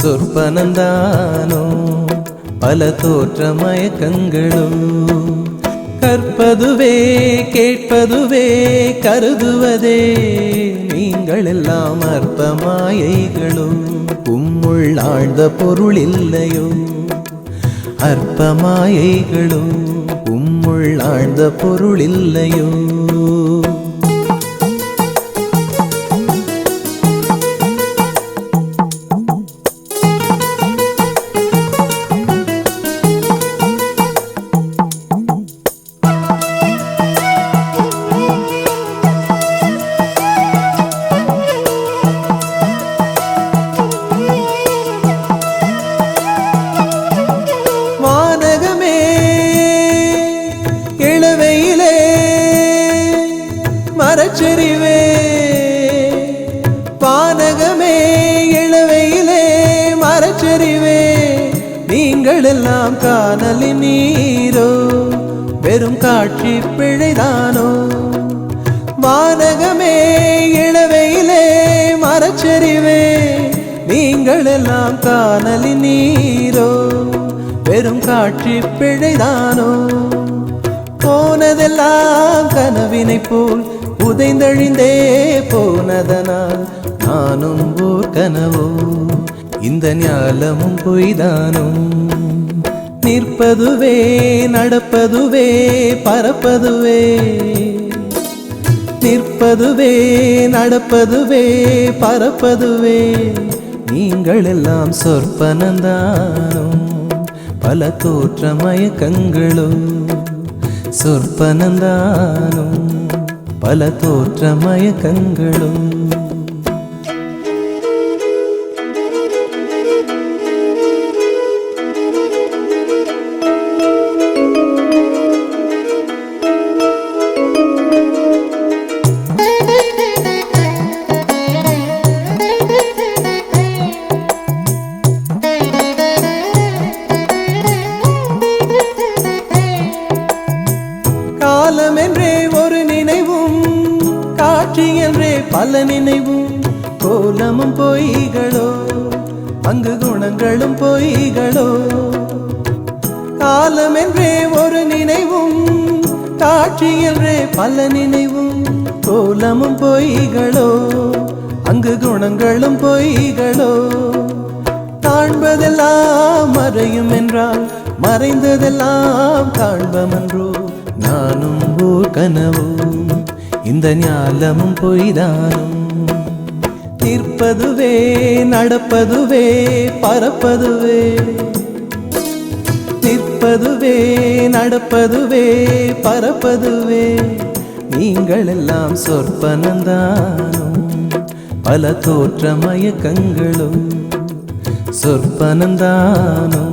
சொற்பனந்தானோ பல தோற்ற மயக்கங்களும் கற்பதுவே கேட்பதுவே கருதுவதே நீங்கள் எல்லாம் அற்ப மாயைகளும் உம்முள் ஆழ்ந்த பொருள் இல்லையோ அற்ப மாயைகளும் உம்முள் ஆழ்ந்த பொருள் இல்லையோ வானகமே இளவையிலே மரச்சரிவே நீங்கள் எல்லாம் காணலின் நீரோ வெறும் காட்சி பிழைதானோ? வானகமே இளவையிலே மரச்சரிவே நீங்கள் எல்லாம் காணலின் நீரோ வெறும் காட்சி பிழைதானோ? போனதெல்லாம் கனவினை போல் உதைந்தழிந்தே போனதனால் நானும் ஓர் கனவோ இந்த ஞாலமும் பொய்தானோ? நிற்பதுவே நடப்பதுவே பறப்பதுவே நிற்பதுவே நடப்பதுவே பறப்பதுவே நீங்கள் எல்லாம் சொற்பனந்தானோ? பல தோற்ற மயக்கங்களோ சொற்பனந்தானோ? பல தோற்ற மயக்கங்களோ கால நினைவும் கோலமும் பொய்களோ அங்கு குணங்களும் பொய்களோ. காலம் என்றே ஒரு நினைவும் காட்சி என்றே பல நினைவும் கோலமும் பொய்களோ அங்கு குணங்களும் பொய்களோ. காண்பதெல்லாம் மறையும் என்றால் மறைந்ததெல்லாம் காண்பமன்றோ நானும் ஓர் கனவோ இந்த ஞாலமும் பொய்தானும். நிற்பதுவே நடப்பதுவே பறப்பதுவே நிற்பதுவே நடப்பதுவே பறப்பதுவே நீங்கள் எல்லாம் சொற்பனந்தானும் பல தோற்ற மயக்கங்களும் சொற்பனந்தானோ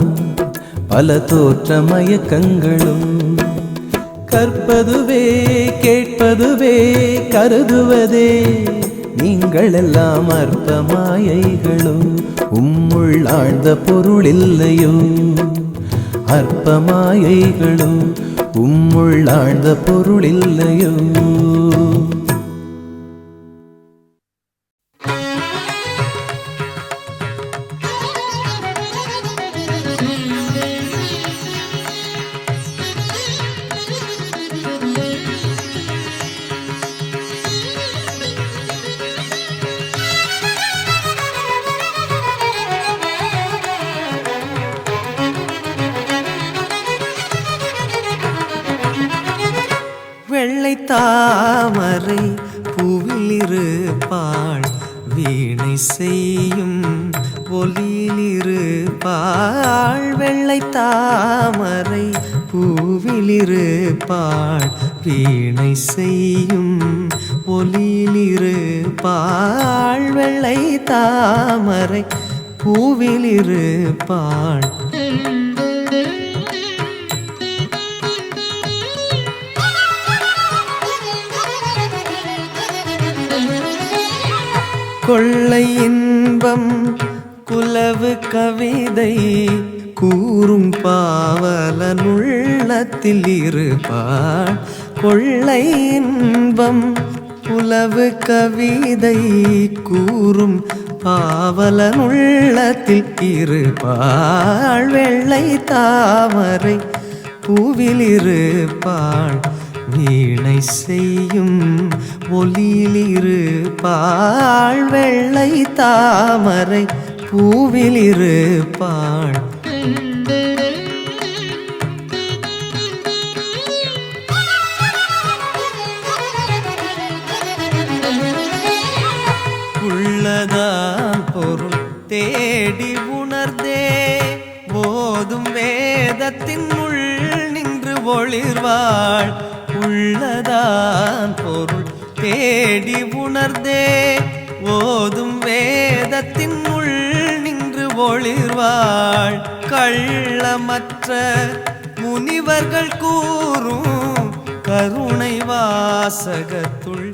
பல தோற்ற மயக்கங்களும் கற்பதுவே கேட்பதுவே கருதுவதே. நீங்கள் எல்லாம் அற்ப மாயைகளோ உம்முள் ஆழ்ந்த பொருள் இல்லையோ. அற்ப மாயைகளோ உம்முள் ஆழ்ந்த பொருள் இல்லையோ. தாமரை புவிலிருப்பாள். வீணை செய்யும் ஒலியிலிருப்பாள் வெள்ளை தாமரை பூவிலிருப்பாள். வீணை செய்யும் ஒலியிலிருப்பாள் வெள்ளை தாமரை பூவிலிருப்பாள். கொள்ளை இன்பம் குலவு கவிதை கூறும் பாவலன் உள்ளத்தில் இருப்பாள். கொள்ளை இன்பம் புலவு கவிதை கூறும் பாவலன் உள்ளத்தில் இருப்பாள். வெள்ளை தாமரை பூவில் இருப்பாள். வீணை செய்யும் ஒலியிலிரு இருப்பாள் வெள்ளை தாமரை பூவிலிரு இருப்பாள் உள்ளதான் பொருள் தேடி உணர்ந்தே போதும் வேதத்தின் உள் நின்று ஒளிர்வாள். உள்ளதான் பொருள் தேடி உணர்ந்தே. ஓதும் வேதத்தின் உள் நின்று ஒளிர்வாள். கள்ளமற்ற முனிவர்கள் கூறும் கருணை வாசகத்துள்